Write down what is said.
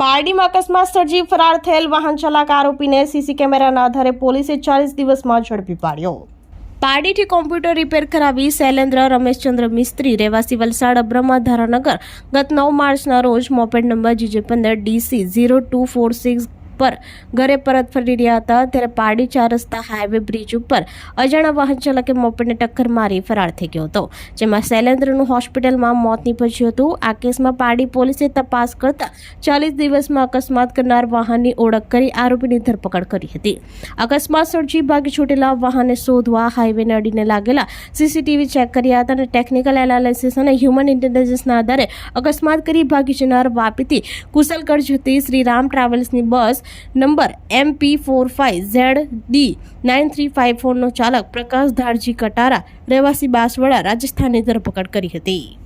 પારડીમાં અકસ્માત સર્જી ફરાર થયેલ વાહન ચાલક આરોપીને સીસી કેમેરાના આધારે પોલીસે ચાલીસ દિવસમાં ઝડપી પાડ્યો. પારડીથી કોમ્પ્યુટર રિપેર કરાવી શૈલેન્દ્ર, રમેશચંદ્ર મિસ્ત્રી, રહેવાસી વલસાડ અબ્રમા ધારાનગર ગત નવ માર્ચના રોજ મોપેડ નંબર જીજે પંદર DC zero two four six પર ઘરે પરત ફરી રહ્યા હતા ત્યારે પારડી ચાર રસ્તા હાઈવે બ્રિજ ઉપર અજાણા વાહન ચાલકે મોપેડને ટક્કર મારી ફરાર થઈ ગયો હતો. જેમાં શૈલેન્દ્રનું હોસ્પિટલમાં મોત નીપજ્યું હતું. આ કેસમાં પારડી પોલીસે તપાસ કરતા ચાલીસ દિવસમાં અકસ્માત કરનાર વાહનની ઓળખ કરી આરોપીની ધરપકડ કરી હતી. અકસ્માત સર્જી ભાગી છૂટેલા વાહનને શોધવા હાઈવેને અડીને લાગેલા સીસીટીવી ચેક કર્યા હતા અને ટેકનિકલ એનાલિસિસ અને હ્યુમન ઇન્ટેલિજન્સના આધારે અકસ્માત કરી ભાગી જનાર વાપીથી કુશલગઢ જતી Shriram ટ્રાવેલ્સની bus number MP four five Z D nine three five ફોરનો ચાલક પ્રકાશ ધારજી કટારા રહેવાસી બાસવાડા રાજસ્થાનની ધરપકડ કરી હતી.